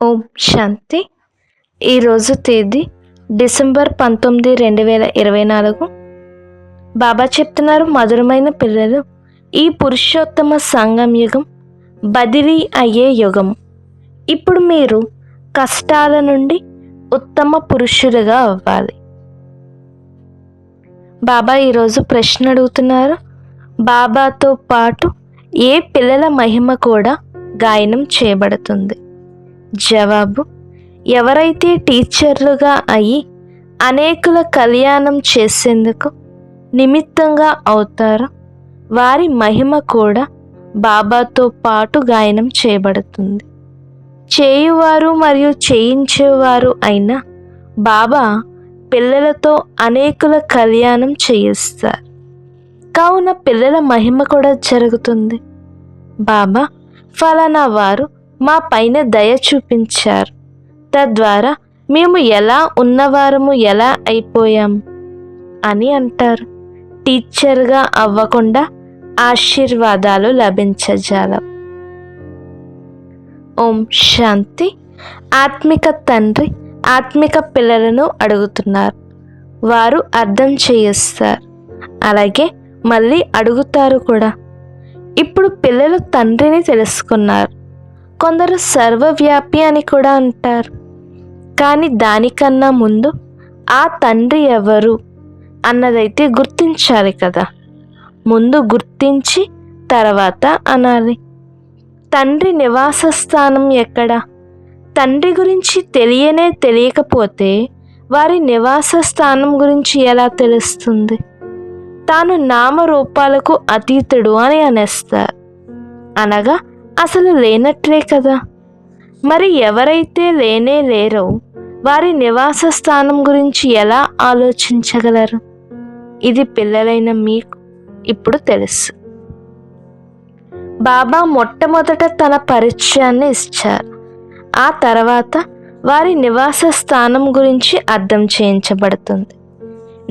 ఓం శాంతి. ఈరోజు తేదీ డిసెంబర్ పంతొమ్మిది రెండు వేల ఇరవై నాలుగు. బాబా చెప్తున్నారు మధురమైన పిల్లలు ఈ పురుషోత్తమ సంగం యుగం బదిలీ అయ్యే యుగం. ఇప్పుడు మీరు కష్టాల నుండి ఉత్తమ పురుషులుగా అవ్వాలి. బాబా ఈరోజు ప్రశ్న అడుగుతున్నారు బాబాతో పాటు ఏ పిల్లల మహిమ కూడా గాయనం చేయబడుతుంది? జవాబు ఎవరైతే టీచర్లుగా అయి అనేకుల కళ్యాణం చేసేందుకు నిమిత్తంగా అవుతారో వారి మహిమ కూడా బాబాతో పాటు గాయనం చేయబడుతుంది. చేయువారు మరియు చేయించేవారు అయిన బాబా పిల్లలతో అనేకుల కళ్యాణం చేయిస్తారు. కావున పిల్లల మహిమ కూడా జరుగుతుంది. బాబా ఫలానా వారు మా పైన దయ చూపించారు. తద్వారా మేము ఎలా ఉన్నవారము ఎలా అయిపోయాం? అని అంటారు. టీచర్గా అవ్వకుండా ఆశీర్వాదాలు లభించజాలం. ఓం శాంతి. ఆత్మిక తండ్రి ఆత్మిక పిల్లలను అడుగుతున్నారు. వారు అర్థం చేయిస్తారు. అలాగే మళ్ళీ అడుగుతారు కూడా. ఇప్పుడు పిల్లలు తండ్రిని తెలుసుకున్నారు. కొందరు సర్వవ్యాపి అని కూడా అంటారు. కానీ దానికన్నా ముందు ఆ తండ్రి ఎవరు అన్నదైతే గుర్తించాలి కదా. ముందు గుర్తించి తర్వాత అనాలి. తండ్రి నివాస స్థానం ఎక్కడ? తండ్రి గురించి తెలియనే తెలియకపోతే వారి నివాస స్థానం గురించి ఎలా తెలుస్తుంది? తాను నామరూపాలకు అతీతుడు అని అనేస్తారు. అనగా అసలు లేనట్లే కదా. మరి ఎవరైతే లేనే లేరో వారి నివాస స్థానం గురించి ఎలా ఆలోచించగలరు? ఇది పిల్లలైన మీకు ఇప్పుడు తెలుసు. బాబా మొట్టమొదట తన పరిచయాన్ని ఇచ్చారు. ఆ తర్వాత వారి నివాస స్థానం గురించి అర్థం చేయించబడుతుంది.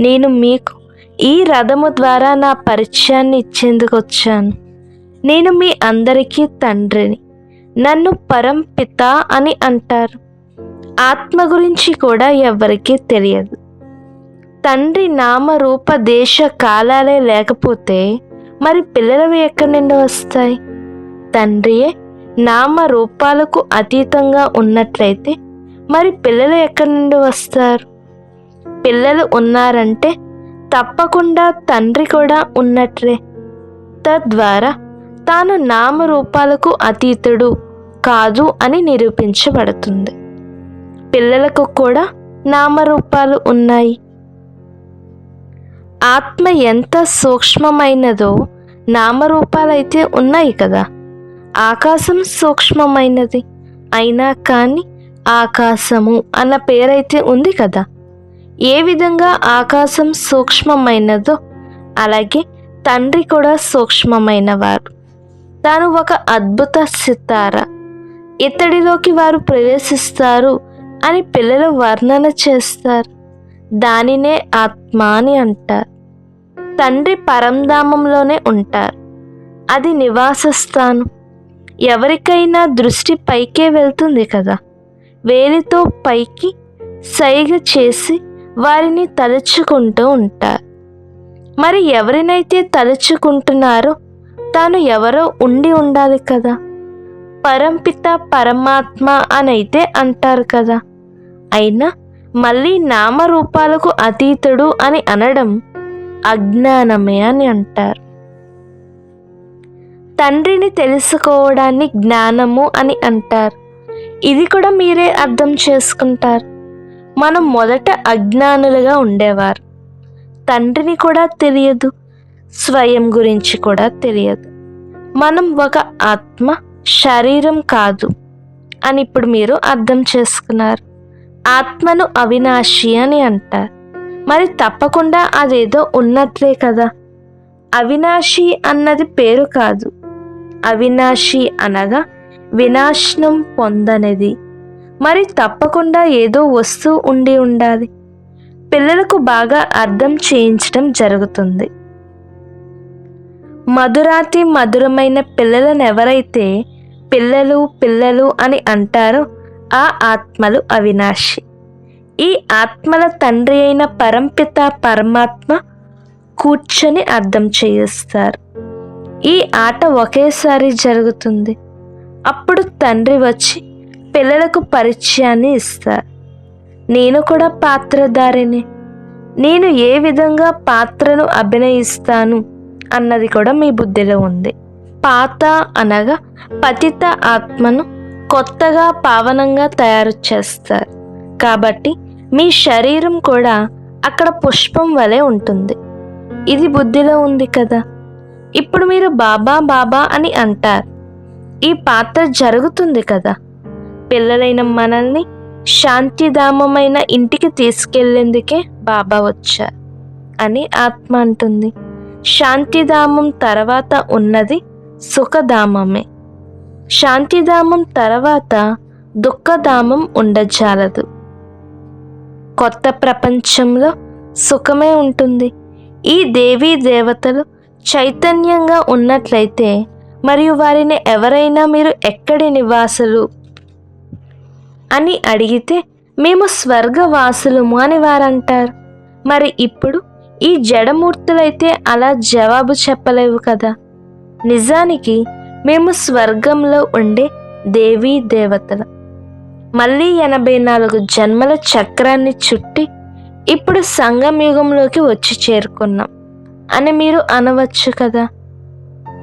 నేను మీకు ఈ రథము ద్వారా నా పరిచయాన్ని ఇచ్చేందుకు వచ్చాను. నేను మీ అందరికీ తండ్రిని. నన్ను పరంపిత అని అంటారు. ఆత్మ గురించి కూడా ఎవ్వరికీ తెలియదు. తండ్రి నామరూప దేశ కాలాలే లేకపోతే మరి పిల్లలవి ఎక్కడి నుండి వస్తాయి? తండ్రియే నామరూపాలకు అతీతంగా ఉన్నట్లయితే మరి పిల్లలు ఎక్కడి నుండి వస్తారు? పిల్లలు ఉన్నారంటే తప్పకుండా తండ్రి కూడా ఉన్నట్లే. తద్వారా తాను నామరూపాలకు అతీతుడు కాదు అని నిరూపించబడుతుంది. పిల్లలకు కూడా నామరూపాలు ఉన్నాయి. ఆత్మ ఎంత సూక్ష్మమైనదో నామరూపాలైతే ఉన్నాయి కదా. ఆకాశం సూక్ష్మమైనది అయినా కానీ ఆకాశము అన్న పేరైతే ఉంది కదా. ఏ విధంగా ఆకాశం సూక్ష్మమైనదో అలాగే తండ్రి కూడా సూక్ష్మమైనవారు. తాను ఒక అద్భుత సితార. ఇతడిలోకి వారు ప్రవేశిస్తారు అని పిల్లలు వర్ణన చేస్తారు. దానినే ఆత్మ అని అంటారు. తండ్రి పరంధామంలోనే ఉంటారు. అది నివాస స్థానం. ఎవరికైనా దృష్టి పైకే వెళ్తుంది కదా. వేలితో పైకి సైగ చేసి వారిని తలుచుకుంటూ ఉంటారు. మరి ఎవరినైతే తలుచుకుంటున్నారో తాను ఎవరో ఉండి ఉండాలి కదా. పరంపిత పరమాత్మ అనైతే అంటారు కదా. అయినా మళ్ళీ నామరూపాలకు అతీతుడు అని అనడం అజ్ఞానమే అని అంటారు. తండ్రిని తెలుసుకోవడాన్ని జ్ఞానము అని అంటారు. ఇది కూడా మీరే అర్థం చేసుకుంటారు. మనం మొదట అజ్ఞానులుగా ఉండేవారు. తండ్రిని కూడా తెలియదు. స్వయం గురించి కూడా తెలియదు. మనం ఒక ఆత్మ శరీరం కాదు అని ఇప్పుడు మీరు అర్థం చేసుకున్నారు. ఆత్మను అవినాశి అని అంటారు. మరి తప్పకుండా అదేదో ఉన్నట్లే కదా. అవినాశి అన్నది పేరు కాదు. అవినాశి అనగా వినాశనం పొందనిది. మరి తప్పకుండా ఏదో వస్తువు ఉండి ఉండాలి. పిల్లలకు బాగా అర్థం చేయించడం జరుగుతుంది. మధురాతి మధురమైన పిల్లలను ఎవరైతే పిల్లలు పిల్లలు అని అంటారో ఆ ఆత్మలు అవినాశి. ఈ ఆత్మల తండ్రి అయిన పరంపిత పరమాత్మ కూర్చొని అర్థం చేయిస్తారు. ఈ ఆట ఒకేసారి జరుగుతుంది. అప్పుడు తండ్రి వచ్చి పిల్లలకు పరిచయాన్ని ఇస్తారు. నేను కూడా పాత్రధారిని. నేను ఏ విధంగా పాత్రను అభినయిస్తాను? అన్నది కూడా మీ బుద్ధిలో ఉంది. పాత అనగా పతిత ఆత్మను కొత్తగా పావనంగా తయారు చేస్తారు. కాబట్టి మీ శరీరం కూడా అక్కడ పుష్పం వలె ఉంటుంది. ఇది బుద్ధిలో ఉంది కదా? ఇప్పుడు మీరు బాబా బాబా అని అంటారు. ఈ పాత్ర జరుగుతుంది కదా? పిల్లలైన మనల్ని శాంతిధామమైన ఇంటికి తీసుకెళ్ళేందుకే బాబా వచ్చారు అని ఆత్మ అంటుంది. శాంతిధామం తర్వాత ఉన్నది సుఖధామమే. శాంతిధామం తర్వాత దుఃఖధామం ఉండజాలదు. కొత్త ప్రపంచంలో సుఖమే ఉంటుంది. ఈ దేవీ దేవతలు చైతన్యంగా ఉన్నట్లయితే మరియు వారిని ఎవరైనా మీరు ఎక్కడి నివాసులు అని అడిగితే మేము స్వర్గవాసులము అని వారంటారు. మరి ఇప్పుడు ఈ జడమూర్తులైతే అలా జవాబు చెప్పలేవు కదా. నిజానికి మేము స్వర్గంలో ఉండే దేవీ దేవతల. మళ్ళీ ఎనభై నాలుగు జన్మల చక్రాన్ని చుట్టి ఇప్పుడు సంగం యుగంలోకి వచ్చి చేరుకున్నాం అని మీరు అనవచ్చు కదా.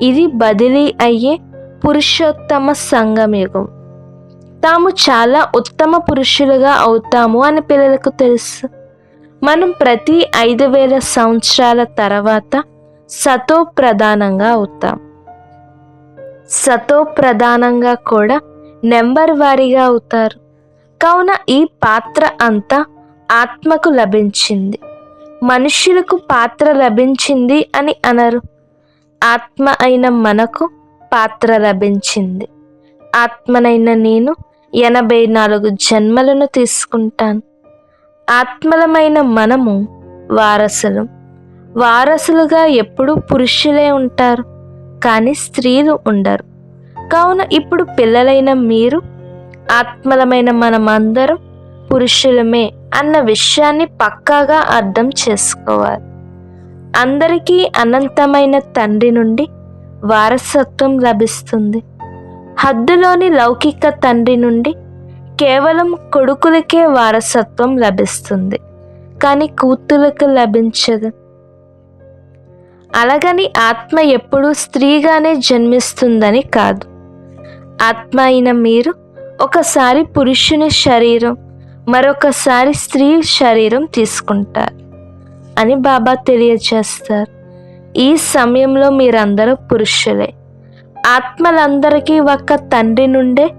ఇది బదిలీ అయ్యే పురుషోత్తమ సంగం యుగం తాము చాలా ఉత్తమ పురుషులుగా అవుతాము అని పిల్లలకు తెలుసు. మనం ప్రతి ఐదు వేల సంవత్సరాల తర్వాత సతో ప్రధానంగా అవుతాం. సతో ప్రధానంగా కూడా నెంబర్ వారీగా అవుతారు. కావున ఈ పాత్ర అంతా ఆత్మకు లభించింది. మనుష్యులకు పాత్ర లభించింది అని అనరు. ఆత్మ అయిన మనకు పాత్ర లభించింది. ఆత్మనైన నేను ఎనభై నాలుగు జన్మలను తీసుకుంటాను. ఆత్మలమైన మనము వారసులు. వారసులుగా ఎప్పుడూ పురుషులే ఉంటారు కానీ స్త్రీలు ఉండరు. కావున ఇప్పుడు పిల్లలైన మీరు ఆత్మలమైన మనమందరం పురుషులమే అన్న విషయాన్ని పక్కాగా అర్థం చేసుకోవాలి. అందరికీ అనంతమైన తండ్రి నుండి వారసత్వం లభిస్తుంది. హద్దులోని లౌకిక తండ్రి నుండి కేవలం కొడుకులకే వారసత్వం లభిస్తుంది కానీ కూతులకు లభించదు. అలాగని ఆత్మ ఎప్పుడూ స్త్రీగానే జన్మిస్తుందని కాదు. ఆత్మ అయిన మీరు ఒకసారి పురుషుని శరీరం మరొకసారి స్త్రీ శరీరం తీసుకుంటారు అని బాబా తెలియజేస్తారు. ఈ సమయంలో మీరందరూ పురుషులే. ఆత్మలందరికీ ఒక్క తండ్రి నుండే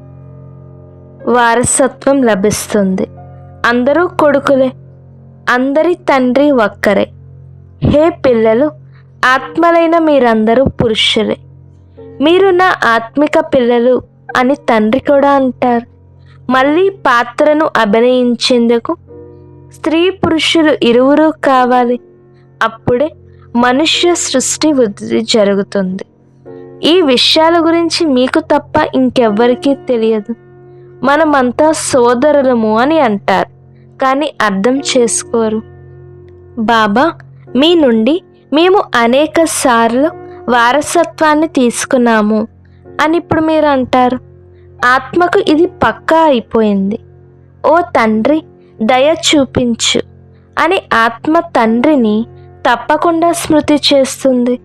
వారసత్వం లభిస్తుంది. అందరూ కొడుకులే అందరి తండ్రి ఒక్కరే. హే పిల్లలు ఆత్మలైన మీరందరూ పురుషులే. మీరు నా ఆత్మిక పిల్లలు అని తండ్రి కూడా అంటారు. మళ్ళీ పాత్రను అభినయించేందుకు స్త్రీ పురుషులు ఇరువురు కావాలి. అప్పుడే మనుష్య సృష్టి వృద్ధి జరుగుతుంది. ఈ విషయాల గురించి మీకు తప్ప ఇంకెవ్వరికీ తెలియదు. మనమంతా సోదరులము అని అంటారు కానీ అర్థం చేసుకోరు. బాబా మీ నుండి మేము అనేక సార్లు వారసత్వాన్ని తీసుకున్నాము అని ఇప్పుడు మీరు అంటారు. ఆత్మకు ఇది పక్కా అయిపోయింది. ఓ తండ్రి దయ చూపించు అని ఆత్మ తండ్రిని తప్పకుండా స్మృతి చేస్తుంది.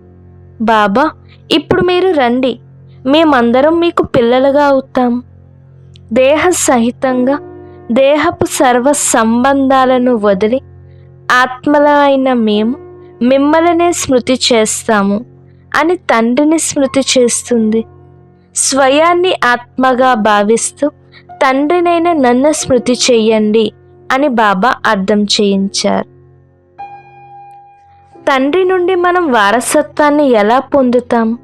బాబా ఇప్పుడు మీరు రండి. మేమందరం మీకు పిల్లలుగా అవుతాం. దేహ సహితంగా దేహపు సర్వ సంబంధాలను వదిలి ఆత్మలైన మేము మిమ్మల్నే స్మృతి చేస్తాము అని తండ్రిని స్మృతి చేస్తుంది. స్వయాన్ని ఆత్మగా భావిస్తూ తండ్రినైన నన్ను స్మృతి చెయ్యండి అని బాబా అర్థం చేయించారు. తండ్రి నుండి మనం వారసత్వాన్ని ఎలా పొందుతాం?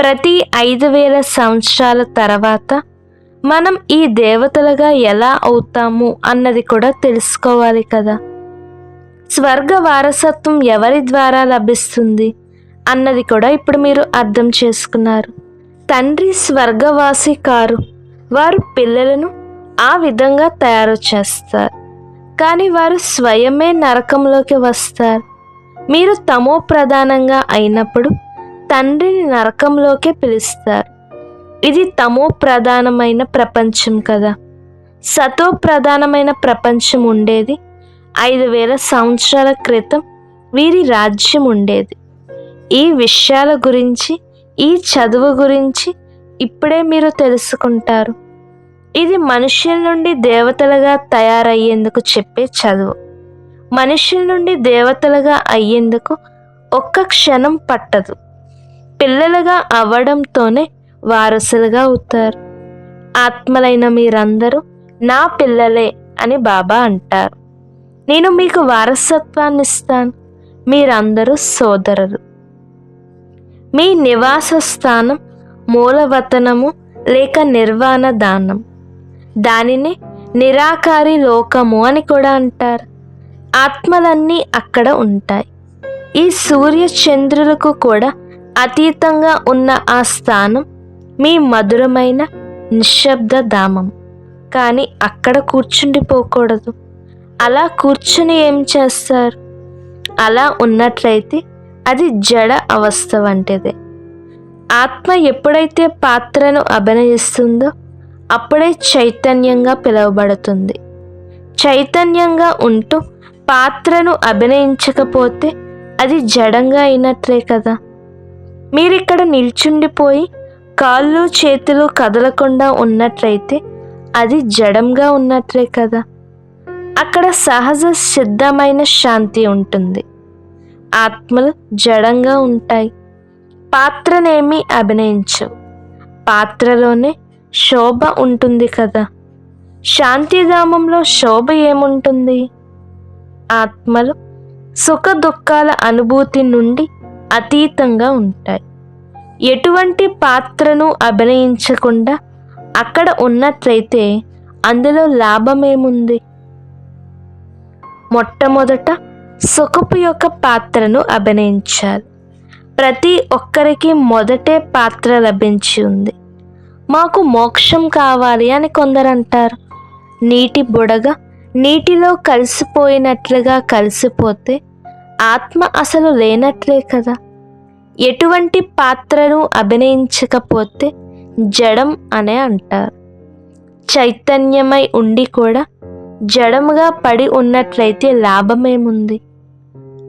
ప్రతి ఐదు వేల సంవత్సరాల తర్వాత మనం ఈ దేవతలుగా ఎలా అవుతాము అన్నది కూడా తెలుసుకోవాలి కదా. స్వర్గ వారసత్వం ఎవరి ద్వారా లభిస్తుంది అన్నది కూడా ఇప్పుడు మీరు అర్థం చేసుకున్నారు. తండ్రి స్వర్గవాసి కారు. వారు పిల్లలను ఆ విధంగా తయారు చేస్తారు. కానీ వారు స్వయమే నరకంలోకి వస్తారు. మీరు తమో ప్రధానంగా అయినప్పుడు తండ్రిని నరకంలోకే పిలుస్తారు. ఇది తమో ప్రధానమైన ప్రపంచం కదా. సతో ప్రధానమైన ప్రపంచం ఉండేది. ఐదు వేల సంవత్సరాల క్రితం వీరి రాజ్యం ఉండేది. ఈ విషయాల గురించి ఈ చదువు గురించి ఇప్పుడే మీరు తెలుసుకుంటారు. ఇది మనుష్యుల నుండి దేవతలుగా తయారయ్యేందుకు చెప్పే చదువు. మనుష్యుల నుండి దేవతలుగా అయ్యేందుకు ఒక్క క్షణం పట్టదు. పిల్లలుగా అవ్వడంతోనే వారసులుగా అవుతారు ఆత్మలైన మీరందరూ నా పిల్లలే అని బాబా అంటారు. నేను మీకు వారసత్వాన్ని ఇస్తాను మీరందరూ సోదరులు. మీ నివాస స్థానం మూలవతనము లేక నిర్వాణ దానం. దానిని నిరాకారి లోకము అని కూడా అంటారు. ఆత్మలన్నీ అక్కడ ఉంటాయి. ఈ సూర్య చంద్రులకు కూడా అతీతంగా ఉన్న ఆ స్థానం మీ మధురమైన నిశ్శబ్ద ధామం. కానీ అక్కడ కూర్చుండిపోకూడదు అలా కూర్చుని ఏం చేస్తారు? అలా ఉన్నట్లయితే అది జడ అవస్థ వంటిదే. ఆత్మ ఎప్పుడైతే పాత్రను అభినయిస్తుందో అప్పుడే చైతన్యంగా పిలువబడుతుంది. చైతన్యంగా ఉంటూ పాత్రను అభినయించకపోతే అది జడంగా అయినట్లే కదా. మీరిక్కడ నిల్చుండిపోయి కాళ్ళు చేతులు కదలకుండా ఉన్నట్లయితే అది జడంగా ఉన్నట్లే కదా. అక్కడ సహజ సిద్ధమైన శాంతి ఉంటుంది. ఆత్మలు జడంగా ఉంటాయి. పాత్రనేమి అభినయించవు. పాత్రలోనే శోభ ఉంటుంది కదా. శాంతిధామంలో శోభ ఏముంటుంది? ఆత్మలు సుఖ దుఃఖాల అనుభూతి నుండి అతీతంగా ఉంటాయి. ఎటువంటి పాత్రను అభినయించకుండా అక్కడ ఉన్నట్లయితే అందులో లాభమేముంది? మొట్టమొదట సుఖపు యొక్క పాత్రను అభినయించాలి. ప్రతి ఒక్కరికి మొదటే పాత్ర లభించి ఉంది. మాకు మోక్షం కావాలి అని కొందరు అంటారు నీటి బుడగ నీటిలో కలిసిపోయినట్లుగా కలిసిపోతే ఆత్మ అసలు లేనట్లే కదా? ఎటువంటి పాత్రను అభినయించకపోతే జడం అనే అంటారు. చైతన్యమై ఉండి కూడా జడముగా పడి ఉన్నట్లయితే లాభమేముంది?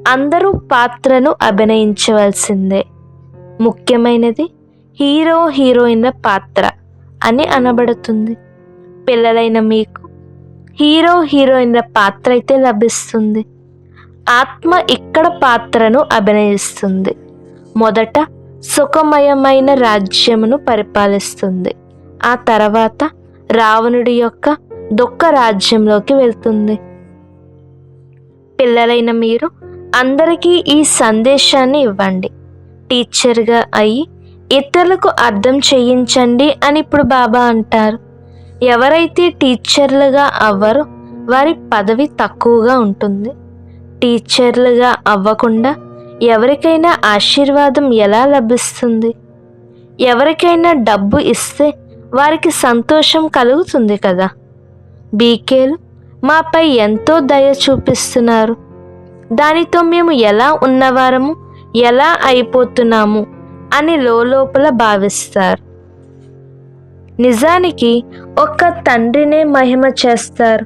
అందరూ పాత్రను అభినయించవలసిందే. ముఖ్యమైనది హీరో హీరోయిన్ల పాత్ర అని అనబడుతుంది. పిల్లలైన మీకు హీరో హీరోయిన్ల పాత్ర అయితే లభిస్తుంది. ఆత్మ ఇక్కడ పాత్రను అభినయిస్తుంది. మొదట సుఖమయమైన రాజ్యమును పరిపాలిస్తుంది. ఆ తర్వాత రావణుడి యొక్క దుఃఖ రాజ్యంలోకి వెళ్తుంది. పిల్లలైన మీరు అందరికీ ఈ సందేశాన్ని ఇవ్వండి. టీచర్గా అయి ఇతరులకు అర్థం చేయించండి అని ఇప్పుడు బాబా అంటారు. ఎవరైతే టీచర్లుగా అవ్వరో వారి పదవి తక్కువగా ఉంటుంది. టీచర్లుగా అవ్వకుండా ఎవరికైనా ఆశీర్వాదం ఎలా లభిస్తుంది? ఎవరికైనా డబ్బు ఇస్తే వారికి సంతోషం కలుగుతుంది కదా? బీకేలు మాపై ఎంతో దయ చూపిస్తున్నారు. దానితో మేము ఎలా ఉన్నవారము ఎలా అయిపోతున్నాము అని లోపల భావిస్తారు. నిజానికి ఒక్క తండ్రినే మహిమ చేస్తారు.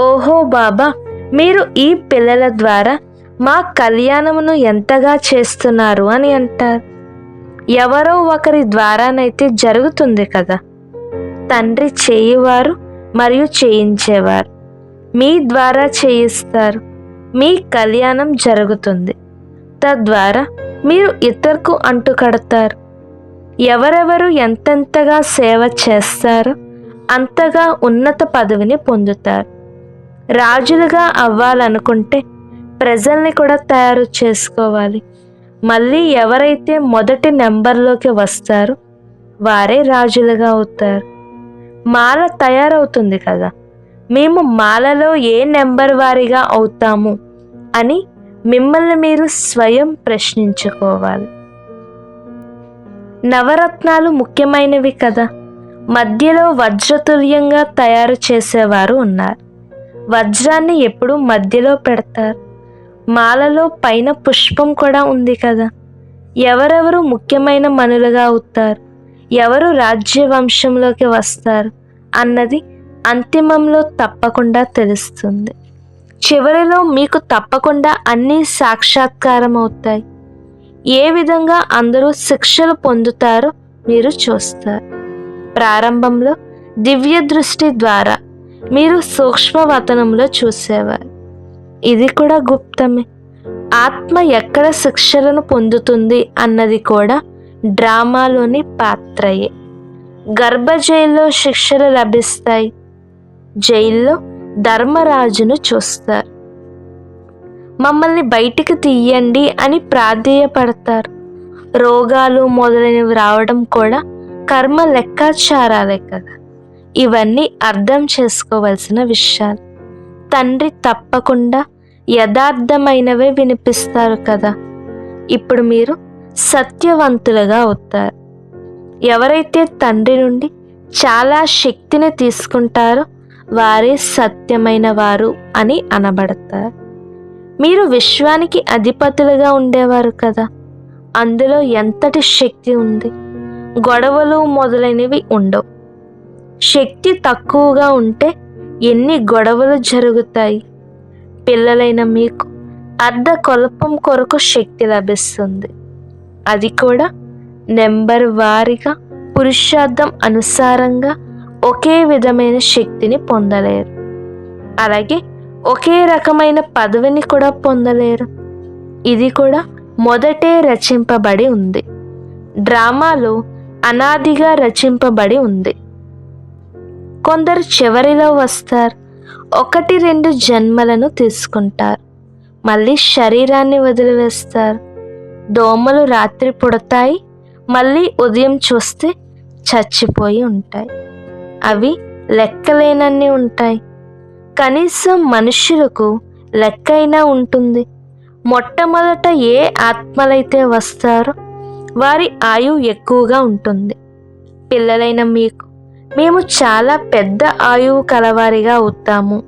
ఓహో బాబా మీరు ఈ పిల్లల ద్వారా మా కళ్యాణమును ఎంతగా చేస్తున్నారు అని అంటారు. ఎవరో ఒకరి ద్వారానైతే జరుగుతుంది కదా. తండ్రి చేయువారు మరియు చేయించేవారు. మీ ద్వారా చేయిస్తారు. మీ కళ్యాణం జరుగుతుంది. తద్వారా మీరు ఇతరుకు అంటుకడతారు. ఎవరెవరు ఎంతెంతగా సేవ చేస్తారో అంతగా ఉన్నత పదవిని పొందుతారు. రాజులుగా అవ్వాలనుకుంటే ప్రజల్ని కూడా తయారు చేసుకోవాలి. మళ్ళీ ఎవరైతే మొదటి నెంబర్లోకి వస్తారో వారే రాజులుగా అవుతారు. మాల తయారవుతుంది కదా. మేము మాలలో ఏ నెంబర్ వారిగా అవుతాము అని మిమ్మల్ని మీరు స్వయం ప్రశ్నించుకోవాలి. నవరత్నాలు ముఖ్యమైనవి కదా. మధ్యలో వజ్రతుల్యంగా తయారు చేసేవారు ఉన్నారు. వజ్రాన్ని ఎప్పుడు మధ్యలో పెడతారు? మాలలో పైన పుష్పం కూడా ఉంది కదా. ఎవరెవరు ముఖ్యమైన మనులుగా అవుతారు ఎవరు రాజ్య వంశంలోకి వస్తారు? అన్నది అంతిమంలో తప్పకుండా తెలుస్తుంది. చివరిలో మీకు తప్పకుండా అన్నీ సాక్షాత్కారం అవుతాయి. ఏ విధంగా అందరూ శిక్షలు పొందుతారో మీరు చూస్తారు. ప్రారంభంలో దివ్య దృష్టి ద్వారా మీరు సూక్ష్మవతనంలో చూసేవారు. ఇది కూడా గుప్తమే. ఆత్మ ఎక్కడ శిక్షలను పొందుతుంది అన్నది కూడా డ్రామాలోని పాత్రయే. గర్భ జైల్లో శిక్షలు లభిస్తాయి. జైల్లో ధర్మరాజును చూస్తారు. మమ్మల్ని బయటికి తీయండి అని ప్రాధేయపడతారు. రోగాలు మొదలైనవి రావడం కూడా కర్మ లెక్కాచారాలే కదా. ఇవన్నీ అర్థం చేసుకోవలసిన విషయాలు. తండ్రి తప్పకుండా యథార్థమైనవే వినిపిస్తారు కదా. ఇప్పుడు మీరు సత్యవంతులుగా అవుతారు. ఎవరైతే తండ్రి నుండి చాలా శక్తిని తీసుకుంటారో వారే సత్యమైన వారు అని అనబడతారు. మీరు విశ్వానికి అధిపతులుగా ఉండేవారు కదా. అందులో ఎంతటి శక్తి ఉంది? గొడవలు మొదలైనవి ఉండవు. శక్తి తక్కువగా ఉంటే ఎన్ని గొడవలు జరుగుతాయి. పిల్లలైన మీకు అర్ధ కొలపం కొరకు శక్తి లభిస్తుంది. అది కూడా నెంబర్ వారీగా పురుషార్థం అనుసారంగా ఒకే విధమైన శక్తిని పొందలేరు. అలాగే ఒకే రకమైన పదవిని కూడా పొందలేరు. ఇది కూడా మొదటే రచింపబడి ఉంది. డ్రామాలో అనాదిగా రచింపబడి ఉంది. కొందరు చివరిలో వస్తారు. ఒకటి రెండు జన్మలను తీసుకుంటారు. మళ్ళీ శరీరాన్ని వదిలివేస్తారు. దోమలు రాత్రి పుడతాయి. మళ్ళీ ఉదయం చూస్తే చచ్చిపోయి ఉంటాయి. అవి లెక్కలేనన్ని ఉంటాయి. కనీసం మనుషులకు లెక్కైనా ఉంటుంది. మొట్టమొదట ఏ ఆత్మలైతే వస్తారో వారి ఆయువు ఎక్కువగా ఉంటుంది. పిల్లలైన మీకు మేము చాలా పెద్ద ఆయువు కలవారిగా అవుతాము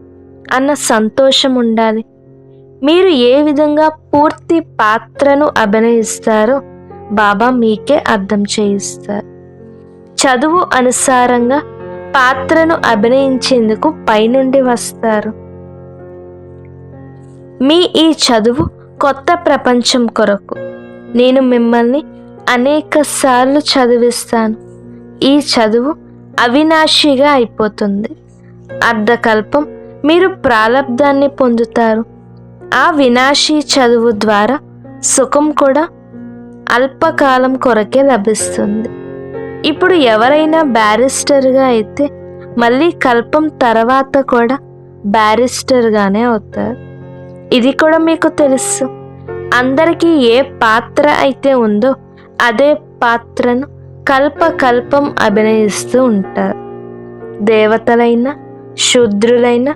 అన్న సంతోషం ఉండాలి. మీరు ఏ విధంగా పూర్తి పాత్రను అభినయిస్తారో బాబా మీకే అర్థం చేయిస్తారు. చదువు అనుసారంగా పాత్రను అభినయించేందుకు పైనుండి వస్తారు. మీ ఈ చదువు కొత్త ప్రపంచం కొరకు. నేను మిమ్మల్ని అనేక సార్లు చదివిస్తాను. ఈ చదువు అవినాశిగా అయిపోతుంది. అర్ధకల్పం మీరు ప్రాలబ్ధాన్ని పొందుతారు. ఆ వినాశీ చదువు ద్వారా సుఖం కూడా అల్పకాలం కొరకే లభిస్తుంది. ఇప్పుడు ఎవరైనా బ్యారిస్టర్గా అయితే మళ్ళీ కల్పం తర్వాత కూడా బ్యారిస్టర్గానే అవుతారు. ఇది కూడా మీకు తెలుసు. అందరికీ ఏ పాత్ర అయితే ఉందో అదే పాత్రను కల్పకల్పం అభినయిస్తూ ఉంటారు. దేవతలైన శూద్రులైన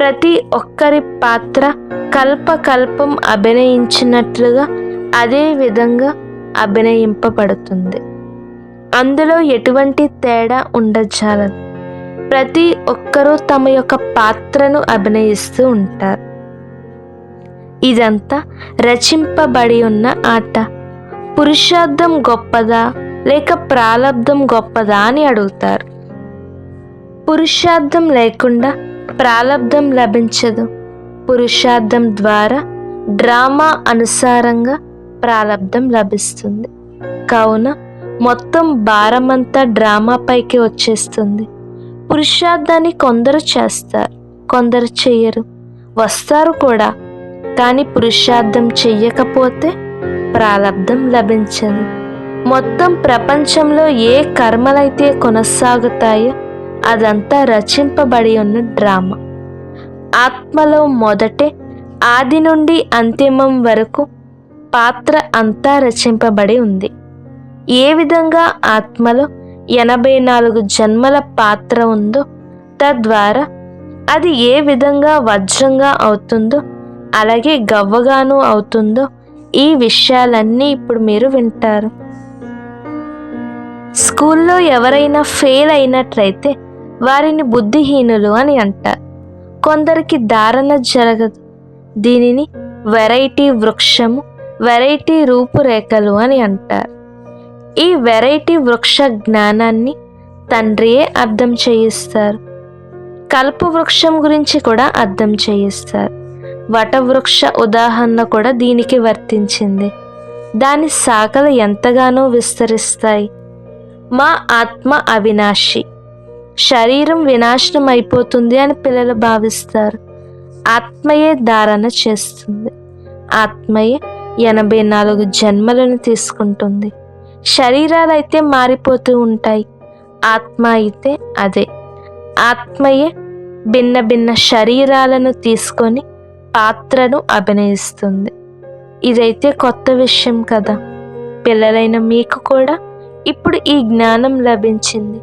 ప్రతి ఒక్కరి పాత్ర కల్పకల్పం అభినయించినట్లుగా అదే విధంగా అభినయింపబడుతుంది. అందులో ఎటువంటి తేడా ఉండజాలదు. ప్రతి ఒక్కరూ తమ యొక్క పాత్రను అభినయిస్తూ ఉంటారు. ఇదంతా రచింపబడి ఉన్న ఆట. పురుషార్థం గొప్పదా? లేక ప్రాలబ్ధం గొప్పదా అని అడుగుతారు. పురుషార్థం లేకుండా ప్రాలబ్ధం లభించదు. పురుషార్థం ద్వారా డ్రామా అనుసారంగా ప్రాలబ్ధం లభిస్తుంది. కావున మొత్తం భారమంతా డ్రామా పైకి వచ్చేస్తుంది. పురుషార్థాన్ని కొందరు చేస్తారు కొందరు చెయ్యరు వస్తారు కూడా. కానీ పురుషార్థం చెయ్యకపోతే ప్రాలబ్ధం లభించదు. మొత్తం ప్రపంచంలో ఏ కర్మలైతే కొనసాగుతాయో అదంతా రచింపబడి ఉన్న డ్రామా. ఆత్మలో మొదటే ఆది నుండి అంతిమం వరకు పాత్ర అంతా రచింపబడి ఉంది. ఏ విధంగా ఆత్మలో ఎనభై నాలుగు జన్మల పాత్ర ఉందో తద్వారా అది ఏ విధంగా వజ్రంగా అవుతుందో అలాగే గవ్వగాను అవుతుందో ఈ విషయాలన్నీ ఇప్పుడు మీరు వింటారు. స్కూల్లో ఎవరైనా ఫెయిల్ అయినట్లయితే వారిని బుద్ధిహీనులు అని అంటారు. కొందరికి ధారణ జరగదు. దీనిని వెరైటీ వృక్షము వెరైటీ రూపురేఖలు అని అంటారు. ఈ వెరైటీ వృక్ష జ్ఞానాన్ని తండ్రియే అర్థం చేయిస్తారు. కల్ప వృక్షం గురించి కూడా అర్థం చేయిస్తారు. వటవృక్ష ఉదాహరణ కూడా దీనికి వర్తించింది. దాని శాఖలు ఎంతగానో విస్తరిస్తాయి. మా ఆత్మ అవినాశి. శరీరం వినాశనం అయిపోతుంది అని పిల్లలు భావిస్తారు. ఆత్మయే ధారణ చేస్తుంది. ఆత్మయే ఎనభై నాలుగు జన్మలను తీసుకుంటుంది. శరీరాలు అయితే మారిపోతూ ఉంటాయి. ఆత్మ అయితే అదే. ఆత్మయే భిన్న భిన్న శరీరాలను తీసుకొని పాత్రను అభినయిస్తుంది. ఇదైతే కొత్త విషయం కదా. పిల్లలైన మీకు కూడా ఇప్పుడు ఈ జ్ఞానం లభించింది.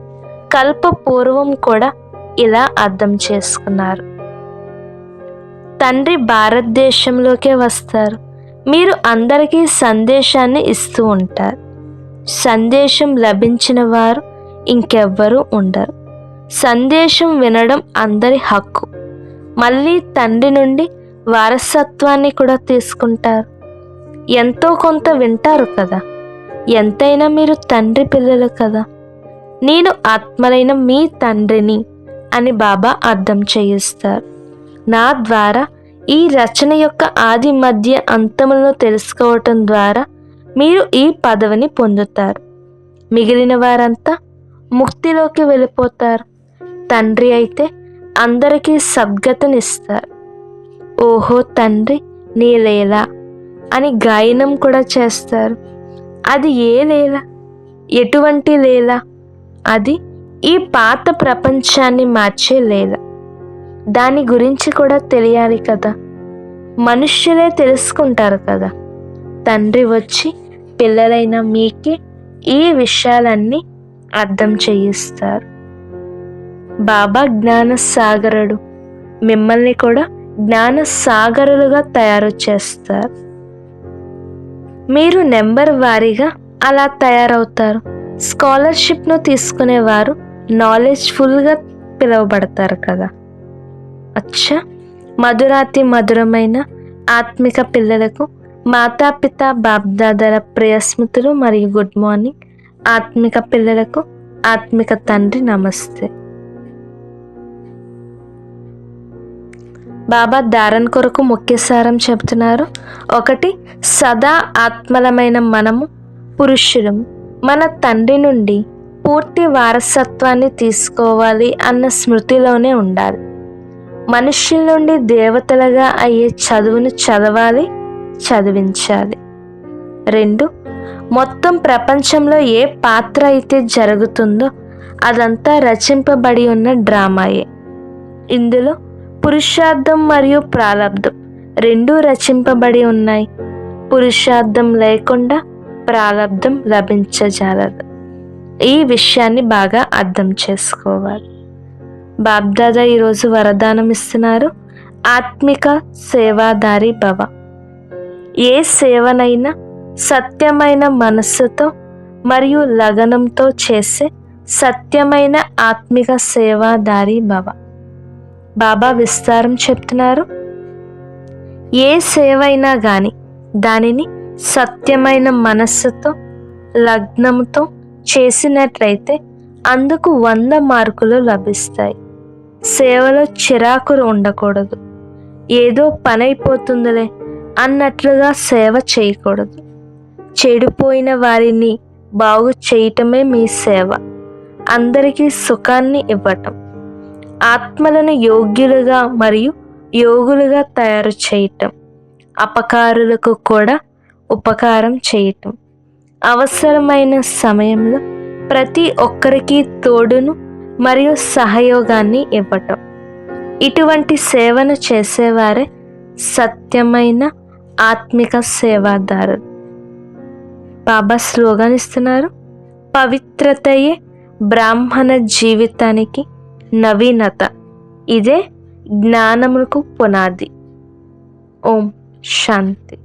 కల్ప పూర్వం కూడా ఇలా అర్థం చేసుకున్నారు. తండ్రి భారతదేశంలోకే వస్తారు. మీరు అందరికీ సందేశాన్ని ఇస్తూ ఉంటారు. సందేశం లభించిన వారు ఇంకెవ్వరూ ఉండరు. సందేశం వినడం అందరి హక్కు. మళ్ళీ తండ్రి నుండి వారసత్వాన్ని కూడా తీసుకుంటారు. ఎంతో కొంత వింటారు కదా. ఎంతైనా మీరు తండ్రి పిల్లలు కదా. నేను ఆత్మలైన మీ తండ్రిని అని బాబా అర్థం చేయిస్తారు. నా ద్వారా ఈ రచన యొక్క ఆది మధ్య అంతములను తెలుసుకోవటం ద్వారా మీరు ఈ పదవిని పొందుతారు. మిగిలిన వారంతా ముక్తిలోకి వెళ్ళిపోతారు. తండ్రి అయితే అందరికీ సద్గతనిస్తారు. ఓహో తండ్రి నీ లేలా అని గాయనం కూడా చేస్తారు. అది ఏ లేలా? ఎటువంటి లేలా? అది ఈ పాత ప్రపంచాన్ని మార్చే లేల. దాని గురించి కూడా తెలియాలి కదా. మనుష్యులే తెలుసుకుంటారు కదా. తండ్రి వచ్చి పిల్లలైన మీకే ఈ విషయాలన్నీ అర్థం చేయిస్తారు. బాబా జ్ఞాన సాగరుడు మిమ్మల్ని కూడా జ్ఞాన సాగరులుగా తయారు చేస్తారు. మీరు నెంబర్ వారీగా అలా తయారవుతారు. స్కాలర్షిప్ను తీసుకునేవారు నాలెడ్జ్ఫుల్గా పిలువబడతారు కదా. అచ్చా! మధురాతి మధురమైన ఆత్మిక పిల్లలకు మాతాపిత బాబ్దాదల ప్రియస్మృతులు మరియు గుడ్ మార్నింగ్. ఆత్మిక పిల్లలకు ఆత్మిక తండ్రి నమస్తే. బాబా ధారణ కొరకు ముఖ్య సారం చెబుతున్నారు. ఒకటి సదా ఆత్మలమైన మనము పురుషులం. మన తండ్రి నుండి పూర్తి వారసత్వాన్ని తీసుకోవాలి అన్న స్మృతిలోనే ఉండాలి. మనుష్యుల నుండి దేవతలుగా అయ్యే చదువును చదవాలి చదివించాలి. రెండు మొత్తం ప్రపంచంలో ఏ పాత్ర అయితే జరుగుతుందో అదంతా రచింపబడి ఉన్న డ్రామాయే. ఇందులో పురుషార్థం మరియు ప్రారంధం రెండూ రచింపబడి ఉన్నాయి. పురుషార్థం లేకుండా ప్రారంధం లభించజాలదు. ఈ విషయాన్ని బాగా అర్థం చేసుకోవాలి. బాబ్దాదా ఈరోజు వరదానం ఇస్తున్నారు. ఆత్మిక సేవాదారి భవ. ఏ సేవనైనా సత్యమైన మనస్సుతో మరియు లగనంతో చేసే సత్యమైన ఆత్మిక సేవాదారి భవ. బాబా విస్తారం చెప్తున్నారు. ఏ సేవైనా కానీ దానిని సత్యమైన మనస్సుతో లగ్నంతో చేసినట్లయితే అందుకు వంద మార్కులు లభిస్తాయి. సేవలో చిరాకులు ఉండకూడదు. ఏదో పనైపోతుందిలే అన్నట్లుగా సేవ చేయకూడదు. చెడిపోయిన వారిని బాగు చేయటమే మీ సేవ. అందరికీ సుఖాన్ని ఇవ్వటం. ఆత్మలను యోగ్యులుగా మరియు యోగులుగా తయారు చేయటం అపకారులకు కూడా ఉపకారం చేయటం. అవసరమైన సమయంలో ప్రతి ఒక్కరికి తోడును మరియు సహయోగాన్ని ఇవ్వటం. ఇటువంటి సేవను చేసేవారే సత్యమైన ఆత్మిక సేవాదారులు. బాబా స్లోగన్ ఇస్తున్నారు. పవిత్రతయే బ్రాహ్మణ జీవితానికి నవీనత. ఇదే జ్ఞానముకు పునాది. ఓం శాంతి.